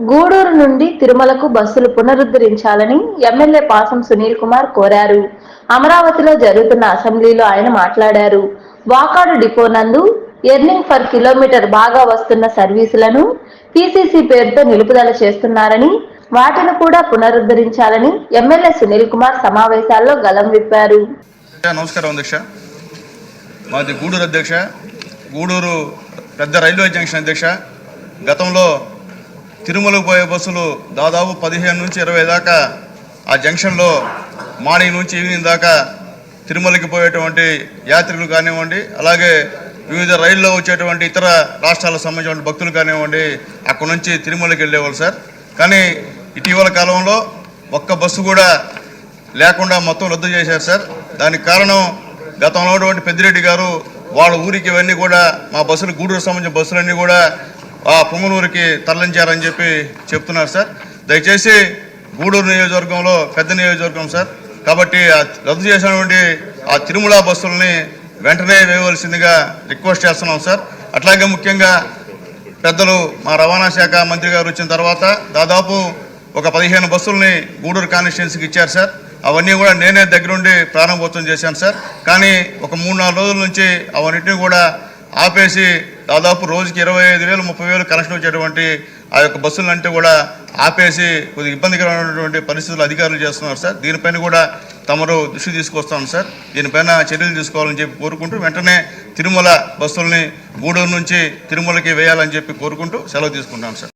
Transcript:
గూడూరు నుండి తిరుమలకు బస్సులు పునరుద్ధరించాలని ఎమ్మెల్యే పాసం సునీల్ కుమార్ కోరారు. అమరావతిలో జరుగుతున్న అసెంబ్లీలో ఆయన మాట్లాడారు. వాకాడు డిపో నందు ఎర్నింగ్ ఫర్ కిలోమీటర్ బాగా వస్తున్న సర్వీసులను పీసీసీ పేరుతో నిలుపుదల చేస్తున్నారని వాటిని కూడా పునరుద్ధరించాలని ఎమ్మెల్యే సునీల్ కుమార్ సమావేశాల్లో గలం విప్పారు. నమస్కారం అధ్యక్ష. మాది గూడూరు అధ్యక్ష. గూడూరు పెద్ద రైల్వే జంక్షన్ అధ్యక్ష. గతంలో తిరుమలకు పోయే బస్సులు దాదాపు పదిహేను నుంచి ఇరవై దాకా ఆ జంక్షన్లో మార్నింగ్ నుంచి ఈవినింగ్ దాకా తిరుమలకి పోయేటువంటి యాత్రికులు కానివ్వండి అలాగే వివిధ రైల్లో వచ్చేటువంటి ఇతర రాష్ట్రాలకు సంబంధించిన భక్తులు కానివ్వండి అక్కడ నుంచి తిరుమలకి వెళ్ళేవాళ్ళు సార్. కానీ ఇటీవల కాలంలో ఒక్క బస్సు కూడా లేకుండా మొత్తం రద్దు చేశారు సార్. దానికి కారణం గతంలో ఉన్నటువంటి పెద్దిరెడ్డి గారు వాళ్ళ ఊరికి ఇవన్నీ కూడా మా బస్సులు గూడూరు సంబంధించిన బస్సులన్నీ కూడా ఆ పొంగనూరుకి తరలించారని చెప్పి చెప్తున్నారు సార్. దయచేసి గూడూరు నియోజకవర్గంలో పెద్ద నియోజకవర్గం సార్. కాబట్టి రద్దు చేసినటువంటి ఆ తిరుమల బస్సులని వెంటనే వేయవలసిందిగా రిక్వెస్ట్ చేస్తున్నాం సార్. అట్లాగే ముఖ్యంగా పెద్దలు మా రవాణా శాఖ మంత్రి గారు వచ్చిన తర్వాత దాదాపు ఒక పదిహేను బస్సుల్ని గూడూరు కాన్స్టిట్యున్సీకి ఇచ్చారు సార్. అవన్నీ కూడా నేనే దగ్గరుండి ప్రారంభోత్సవం చేశాను సార్. కానీ ఒక మూడు నాలుగు రోజుల నుంచి అవన్నింటినీ కూడా ఆపేసి దాదాపు రోజుకి ఇరవై ఐదు వేలు ముప్పై వేలు కనెక్షన్ వచ్చేటువంటి ఆ యొక్క బస్సులంటే కూడా ఆపేసి కొద్దిగా ఇబ్బందికరమైనటువంటి పరిస్థితులు అధికారులు చేస్తున్నారు సార్. దీనిపైన కూడా తమరు దృష్టి తీసుకొస్తాను సార్. దీనిపైన చర్యలు తీసుకోవాలని చెప్పి కోరుకుంటూ వెంటనే తిరుమల బస్సుల్ని గూడూరు నుంచి తిరుమలకి వేయాలని చెప్పి కోరుకుంటూ సెలవు తీసుకుంటాం సార్.